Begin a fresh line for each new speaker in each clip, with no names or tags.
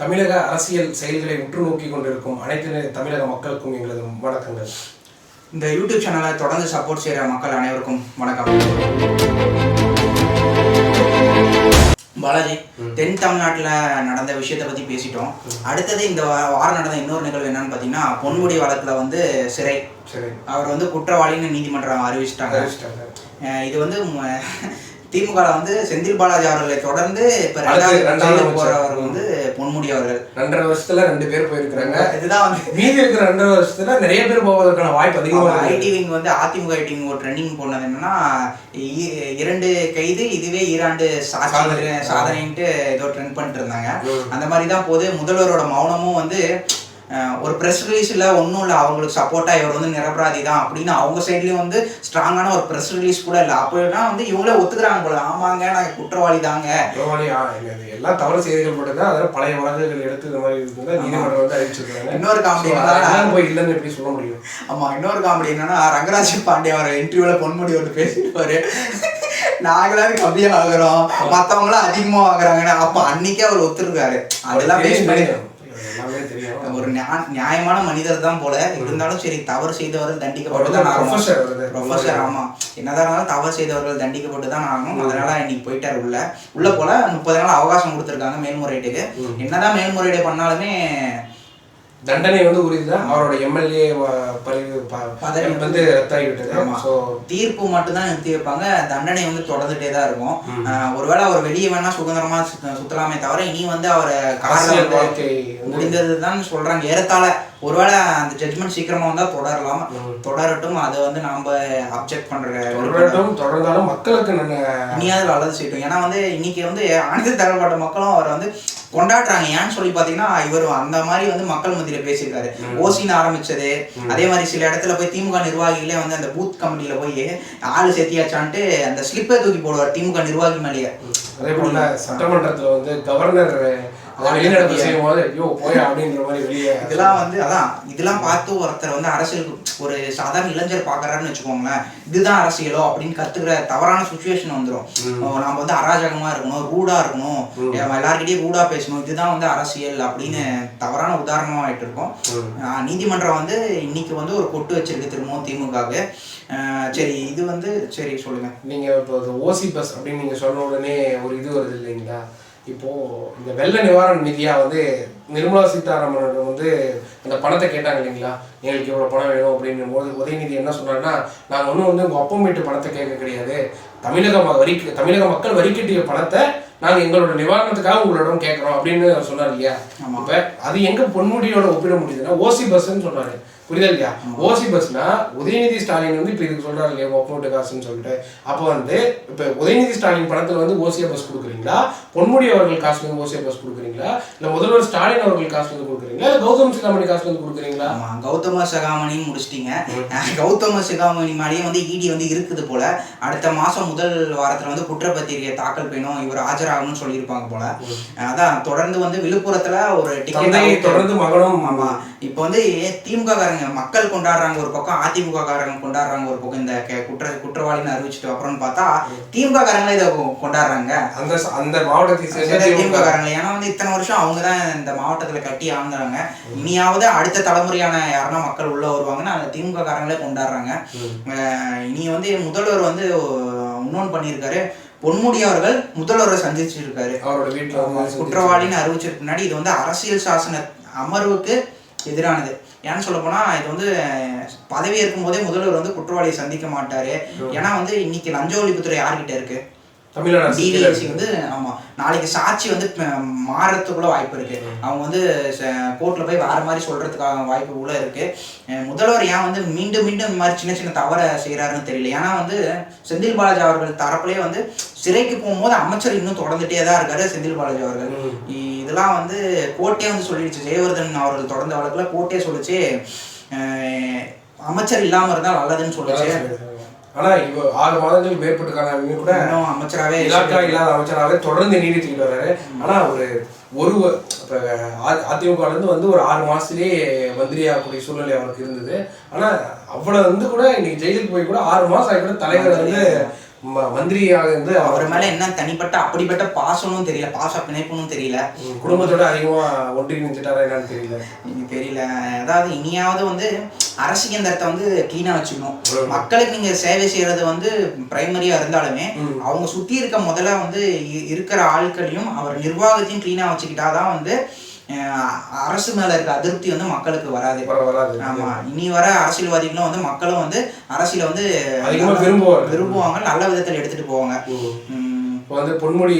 தமிழக அரசியல் செயல்களை உற்று நோக்கி கொண்டிருக்கும் அனைத்து தமிழக மக்களுக்கும் எங்களது வணக்கங்கள்.
இந்த யூடியூப் சேனலை தொடர்ந்து சப்போர்ட் செய்கிற மக்கள் அனைவருக்கும் வணக்கம். பாலாஜி தென் தமிழ்நாட்டில் நடந்த விஷயத்தை பற்றி பேசிட்டோம். அடுத்தது இந்த வாரம் நடந்த இன்னொரு நிகழ்வு என்னன்னு பார்த்தீங்கன்னா பொன்முடி வழக்கில் வந்து சிறை. அவர் வந்து குற்றவாளின்னு நீதிமன்றம் அறிவிச்சிட்டாங்க. இது வந்து திமுக வந்து செந்தில் பாலாஜி அவர்களை தொடர்ந்து இப்போ ரெண்டாவது. போறவர் வந்து பொன்முடி அவர்கள்
ரெண்டரை வருஷத்துல ரெண்டு பேர் போயிருக்கிறாங்க.
இதுதான் வந்து
மீதி இருக்கிற ரெண்டரை வருஷத்துல நிறைய பேர் போவதற்கான வாய்ப்பு அதிகமா இருக்கு
ஐடி விங் வந்து அதிமுக ஐடி விங் ஒரு ட்ரெண்டிங் போனது என்னன்னா இரண்டு கைது இதுவே ஈராண்டு
சாதனை.
சாதனைன்ட்டு ஏதோ ட்ரெண்ட் பண்ணிட்டு இருந்தாங்க. அந்த மாதிரி தான் போது முதல்வரோட மௌனமும் வந்து ஒரு ப்ரெஸ் ரிலீஸ் இல்லை ஒன்றும் இல்லை அவங்களுக்கு சப்போர்ட்டாக இவர் வந்து நிரபராதி தான் அப்படின்னு அவங்க சைட்லேயும் வந்து ஸ்ட்ராங்கான ஒரு ப்ரெஸ் ரிலீஸ் கூட இல்லை. அப்படின்னா வந்து இவங்களே ஒத்துக்கிறாங்க போல. ஆமாங்க நான் குற்றவாளி தாங்க.
குற்றவாளி எல்லாம் தவறு செய்திகள் மட்டும் தான் அதில் பழைய வழக்குகள் எடுத்து இந்த மாதிரி இருந்தா நீதிமன்றம் வந்து அறிவிச்சிருக்காங்க
இன்னொரு காமெடி
அதெல்லாம் போய் இல்லைன்னு எப்படி சொல்ல முடியும்?
ஆமா இன்னொரு காமெடி என்னன்னா ரங்கராஜ் பாண்டே அவர் இன்டர்வியூல பொன்முடி ஒன்று பேசிட்டு நாங்களாவது கம்மியா ஆகுறோம். மத்தவங்களாம் அதிகமா ஆகுறாங்கன்னு. அப்ப அன்னைக்கே அவர் ஒத்துருக்காரு. அதெல்லாம் பேஸ் பண்ணி
தெரியும். எல்லாமே தெரியும்
ஒரு நியா- நியாயமான மனிதர் தான் போல. இருந்தாலும் சரி தவறு செய்தவர்கள் தண்டிக்கப்பட்டு. ப்ரொஃபஸர் ஆமா. என்னதான் இருந்தாலும் தவறு செய்தவர்கள் தண்டிக்கப்பட்டு தான் ஆகணும். அதனால இன்னைக்கு போயிட்டாரு உள்ள. உள்ள போல முப்பது நாள் அவகாசம் கொடுத்துருக்காங்க மேல்முறையீட்டுக்கு. என்னதான் மேல்முறையீடு பண்ணாலுமே
தண்டனை வந்து உறுதிதான். அவரோட எம்எல்ஏ பதவி வந்து ரத்தாகிவிட்டது. ஸோ
தீர்ப்பு மட்டும்தான் நிறுத்தி வைப்பாங்க. தண்டனை வந்து தொடர்ந்துட்டே தான் இருக்கும். ஆஹ் ஒருவேளை அவர் வெளியே வேணா சுதந்திரமா சுத்த- சுத்தலாமே தவிர இனி வந்து அவர் வந்து முடிந்ததுதான் சொல்றாங்க. ஏறத்தாழ ஒருவேளை அந்த ஜட்மெண்ட் சீக்கிரமா வந்தா தொடரலாம். தொடரட்டும். அதை வந்து நாம அப்செக்ட் பண்ற
தொடரட்டும் தொடர்ந்தாலும் மக்களுக்கு
இனியாவது நல்லது செய்யட்டும். ஏன்னா வந்து இன்னைக்கு வந்து அனைத்து தரப்பட்ட மக்களும் அவரை வந்து கொண்டாடுறாங்க. ஏன்னு சொல்லி பாத்தீங்கன்னா இவர் அந்த மாதிரி வந்து மக்கள் மத்தியில பேசியிருக்காரு. ஓசின்னு ஆரம்பிச்சது. அதே மாதிரி சில இடத்துல போய் திமுக நிர்வாகிகளே வந்து அந்த பூத் கமிட்டியில போய் ஆளு சேர்த்தியாச்சான்ட்டு அந்த ஸ்லிப்பை தூக்கி போடுவார் திமுக நிர்வாகி மேலேயே.
அதே போல சட்டமன்றத்துல வந்து கவர்னர் வெளிநடப்பு செய்யும் போது ஐயோ போயா அப்படின்ற மாதிரி வெளியே
இதெல்லாம் வந்து அதான் இதெல்லாம் பார்த்து ஒருத்தர் வந்து அரசியலுக்கு ஒரு சாதாரண இளைஞர் பாக்குறாருன்னு வச்சுக்கோங்களேன் இதுதான் அரசியலோ அப்படின்னு கத்துக்கிற தவறான சுச்சுவேஷன் வந்துடும் நம்ம வந்து அராஜகமா இருக்கணும் ரூடா இருக்கணும். எல்லார்கிட்டயும் ரூடா பேசணும். இதுதான் வந்து அரசியல் அப்படின்னு தவறான உதாரணமா ஆயிட்டு இருக்கோம் நீதிமன்றம் வந்து இன்னைக்கு வந்து ஒரு கொட்டு வச்சிருக்கு திரும்பவும் திமுகவுக்கு. சரி இது வந்து சரி சொல்லுங்க.
நீங்க இப்போ ஓசி பஸ் அப்படின்னு நீங்க சொன்ன உடனே ஒரு இது வருது இல்லைங்களா? இப்போ இந்த வெள்ள நிவாரண நிதியா வந்து நிர்மலா சீதாராமன் வந்து அந்த பணத்தை கேட்டாங்க இல்லைங்களா? எங்களுக்கு இவ்வளவு பணம் வேணும் அப்படின்னும் போது உதயநிதி என்ன சொன்னாருன்னா நாங்க ஒன்றும் வந்து உங்க ஒப்பம் வீட்டு பணத்தை கேட்க கிடையாது. தமிழக வரி தமிழக மக்கள் வரி கட்டிய பணத்தை நாங்க எங்களோட நிவாரணத்துக்காக உங்களிடம் கேட்கறோம் அப்படின்னு சொன்னார் இல்லையா. இப்ப அது எங்க பொன்முடியோட ஒப்பிட முடியுதுன்னா ஓசி பஸ்ன்னு சொன்னாரு. புரியுதா இல்லையா? ஓசி பஸ்னா உதயநிதி ஸ்டாலின் வந்து இப்ப இதுக்கு சொல்றாரு இல்லையா ஒப்போட்டு காசுன்னு சொல்லிட்டு. அப்போ வந்து இப்ப உதயநிதி ஸ்டாலின் பணத்துல வந்து ஓசியா பஸ் கொடுக்குறீங்களா? பொன்முடி அவர்கள் காசுல இருந்து ஓசியா பஸ் கொடுக்குறீங்களா? இல்ல முதல்வர் ஸ்டாலின் அவர்கள் காசுல இருந்து கொடுக்குறீங்களா? இல்ல கௌதம் சிகாமணி காசுல இருந்து கொடுக்குறீங்களா?
ஆமா கௌதம சிகாமணி முடிச்சிட்டீங்க. கௌதம சிகாமணி மாதிரியே வந்து இடி வந்து இருக்குது போல. அடுத்த மாசம் முதல் வாரத்துல வந்து குற்றப்பத்திரிகை தாக்கல் பண்ணணும் இவர் ஆஜராகணும்னு சொல்லியிருப்பாங்க போல. அதான் தொடர்ந்து வந்து விழுப்புரத்துல ஒரு டிக்கெட்
தொடர்ந்து மகனும்
ஆமா. இப்போ வந்து திமுக காரங்க மக்கள் கொண்டாடுறாங்க ஒரு பக்கம் அதிமுக காரங்க கொண்டாடுறாங்க ஒரு பக்கம் இந்த குற்ற குற்றவாளின்னு அறிவிச்சிட்டு அப்புறம்னு பார்த்தா திமுக காரங்களே இதை கொண்டாடுறாங்க.
அந்த அந்த மாவட்டத்தை சேர்ந்த
திமுக. காரங்க ஏன்னா வந்து இத்தனை வருஷம் அவங்க தான் இந்த மாவட்டத்துல கட்டி ஆழ்ந்தாங்க இனியாவது அடுத்த தலைமுறையான யாருன்னா மக்கள் உள்ள வருவாங்கன்னு அந்த திமுக காரங்களே கொண்டாடுறாங்க இனி வந்து முதல்வர் வந்து இன்னொன்று பண்ணியிருக்காரு. பொன்முடி அவர்கள் முதல்வரை சந்திச்சிருக்காரு.
அவரோட வீட்டுல
குற்றவாளின்னு அறிவிச்சதுக்கு முன்னாடி இது வந்து அரசியல் சாசன அமர்வுக்கு எதிரானது. ஏன்னு சொல்ல போனா இது வந்து பதவி ஏற்கும் போதே முதல்வர் வந்து குற்றவாளியை சந்திக்க மாட்டாரு. ஏன்னா வந்து இன்னைக்கு லஞ்ச ஒழிப்புத்துறை யார்கிட்ட இருக்கு? டிவிஎஸ்சி வந்து ஆமா. நாளைக்கு சாட்சி வந்து மாறுறதுக்குள்ள வாய்ப்பு இருக்கு. அவங்க வந்து கோர்ட்ல போய் வேற மாதிரி சொல்றதுக்காக வாய்ப்பு கூட இருக்கு. முதல்வர் ஏன் வந்து மீண்டும் மீண்டும் இந்த மாதிரி சின்ன சின்ன தவற செய்யறாருன்னு தெரியல. ஏன்னா வந்து செந்தில் பாலாஜி அவர்கள் தரப்புலயே வந்து சிறைக்கு போகும்போது அமைச்சர் இன்னும் தொடர்ந்துட்டே தான் இருக்காரு செந்தில் பாலாஜி அவர்கள். இதெல்லாம் வந்து கோர்ட்டே வந்து சொல்லிடுச்சு. ஜெயவர்தன் அவர்கள் தொடர்ந்த வழக்குல கோர்ட்டே சொல்லுச்சு. அமைச்சர் இல்லாம இருந்தா நல்லதுன்னு சொல்லுச்சு.
ஆனா இப்போ ஆறு மாதங்களுக்கு மேற்பட்ட காலம் கூட
இன்னும் அமைச்சராவே
இலாக்கா இல்லாத அமைச்சராக தொடர்ந்து நீடித்துக்கிட்டு வர்றாரு. ஆனா ஒரு ஒரு இப்ப அ- அதிமுக இருந்து வந்து ஒரு ஆறு மாசத்திலேயே மந்திரி ஆகக்கூடிய சூழ்நிலை அவருக்கு இருந்தது. ஆனா அவ்வளவு வந்து கூட இன்னைக்கு ஜெயிலுக்கு போய் கூட ஆறு மாசம் ஆகி கூட தலைவர் வந்து மந்திரியாக இருந்து அவர்
மேல என்ன தனிப்பட்ட அப்படிப்பட்ட பாசமும் தெரியல. பாச பிணைப்பும் தெரியல.
குடும்பத்தோட அதிகமா ஒன்றிணைஞ்சிட்டாரா என்னன்னு தெரியல.
தெரியல. அதாவது இனியாவது வந்து அரசு இயந்திரத்தை வந்து கிளீனா வச்சுக்கணும். மக்களுக்கு நீங்க சேவை செய்யறது வந்து பிரைமரியா இருந்தாலுமே அவங்க சுத்தி இருக்க முதல்ல வந்து இருக்கிற ஆட்களையும் அவர் நிர்வாகத்தையும் கிளீனா வச்சுக்கிட்டாதான் வந்து அரசு மேல இருக்க அதிருப்தி வந்து மக்களுக்கு வராது.
வர வராது.
ஆமா. இனி வர அரசியல்வாதிகளும் வந்து மக்களும் வந்து அரசியல வந்து
விரும்புவார்
விரும்புவாங்க. நல்ல விதத்துல எடுத்துட்டு போவாங்க.
இப்போ வந்து பொன்முடி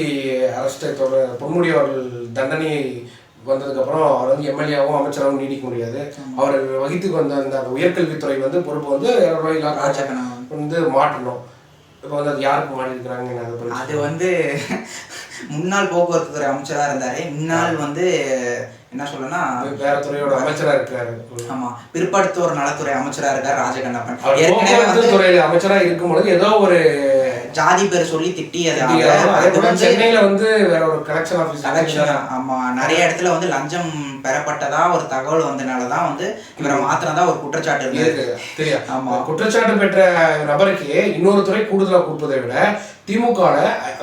அரஸ்டை தொடர பொன்முடி அவர்கள் தண்டனை வந்ததுக்கு அப்புறம் அவர் வந்து எம்எல்ஏவும் அமைச்சராகவும் நீடிக்க முடியாது. அவர் வகித்து வந்த அந்த உயர்கல்வித்துறை வந்து பொறுப்பு வந்து வந்து மாற்றணும். இப்போ வந்து அது யாருக்கு மாறி இருக்கிறாங்க அதை
வந்து முன்னாள் போக்குவரத்து துறை அமைச்சரா இருந்தாரு இந்நாள் வந்து என்ன சொல்லனா
வேற துறையோட அமைச்சரா இருக்காரு.
ஆமா பிற்படுத்தோர் நலத்துறை அமைச்சரா இருக்கார் ராஜகண்ணப்பன். ஏற்கனவே வந்து
துறையில அமைச்சரா இருக்கும்பொழுது ஏதோ ஒரு
ஜாதி பேர் சொல்லி திட்டி அது
அதே
அது
போல
வந்து
சென்னையில வந்து வேற ஒரு கலெக்ஷன் ஆஃபீஸ்
கலெக்ஷன் ஆமா. நிறைய இடத்துல வந்து லஞ்சம் பெறப்பட்டதா ஒரு தகவல் வந்தனாலதான் வந்து இவரை மாத்தினதா ஒரு குற்றச்சாட்டு இருக்கு
தெரியும்.
ஆமா.
குற்றச்சாட்டு பெற்ற நபருக்கு இன்னொரு துறை கூடுதலா கொடுப்பதை விட திமுக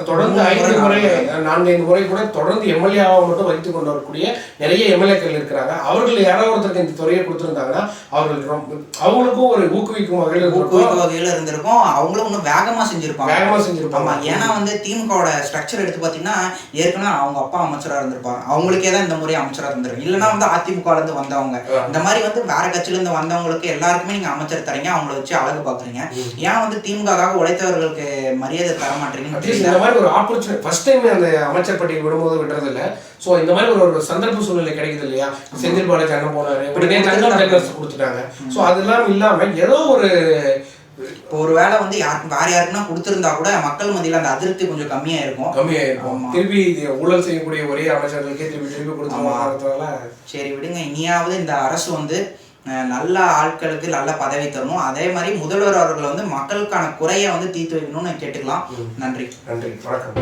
தொடர்ந்து ஐந்து
முறை,
முறை நான்கு ஐந்து முறை கூட தொடர்ந்து எம்எல்ஏவாக மட்டும் வைத்துக் கொண்டு வரக்கூடிய நிறைய எம்எல்ஏக்கள் இருக்கிறாங்க. அவர்கள் யாராவது ஒருத்தருக்கு இந்த துறையை கொடுத்திருந்தாங்கன்னா அவர்கள் ரொம்ப அவங்களுக்கும் ஒரு ஊக்குவிக்கும் வகையில் இருக்கும்
ஊக்குவிக்க வகையில இருந்திருக்கும். அவங்களும் இன்னும் வேகமா செஞ்சிருப்பாங்க.
வேகமா செஞ்சிருப்பாங்க.
ஏன்னா வந்து திமுகவோட ஸ்ட்ரக்சர் எடுத்து பாத்தீங்கன்னா ஏற்கனவே அவங்க அப்பா அமைச்சரா இருந்திருப்பாங்க. அவங்களுக்கே தான் இந்த முறை அமைச்சரா இருந்திருக்கு இல்லைன்னா வந்து அதிமுக இருந்து வந்தவங்க. இந்த மாதிரி வந்து வேற கட்சியில இருந்து வந்தவங்களுக்கு எல்லாருக்குமே நீங்க அமைச்சர் தரீங்க அவங்கள வச்சு அழகு பாக்குறீங்க. ஏன் வந்து திமுகக்காக உழைத்தவர்களுக்கு மரியாதை தர தெரியல.
இந்த மாதிரி ஒரு ஆப்பர்ச்சுனிட்டி ஃபர்ஸ்ட் டைம் அந்த அமைச்சர் பட்டியல் விடும்போது விடுறது இல்ல. சோ இந்த மாதிரி ஒரு ஒரு சந்தர்ப்ப சூழ்நிலை கிடைக்குது இல்லையா? செந்தில் பாலாஜி அண்ணன் போனாரு. டெல்லர்ஸ் கொடுத்துட்டாங்க. சோ அதெல்லாம் இல்லாம ஏதோ ஒரு
இப்போ ஒரு வேலை வந்து யாருக்கு வேற யாருக்குனா கொடுத்துருந்தா கூட மக்கள் மத்தியில் அந்த அதிருப்தி கொஞ்சம் கம்மியா இருக்கும்
கம்மியா இருக்கும் திருப்பி ஊழல் செய்யக்கூடிய ஒரே அமைச்சர்களுக்கே திருப்பி திருப்பி கொடுத்துருவாங்க
சரி விடுங்க இனியாவது இந்த அரசு வந்து நல்ல ஆட்களுக்கு நல்ல பதவி தரணும். அதே மாதிரி முதல்வர் அவர்கள் வந்து மக்களுக்கான குறையை வந்து தீர்த்து வைக்கணும்னு கேட்டுக்கலாம். நன்றி.
நன்றி. வணக்கம்.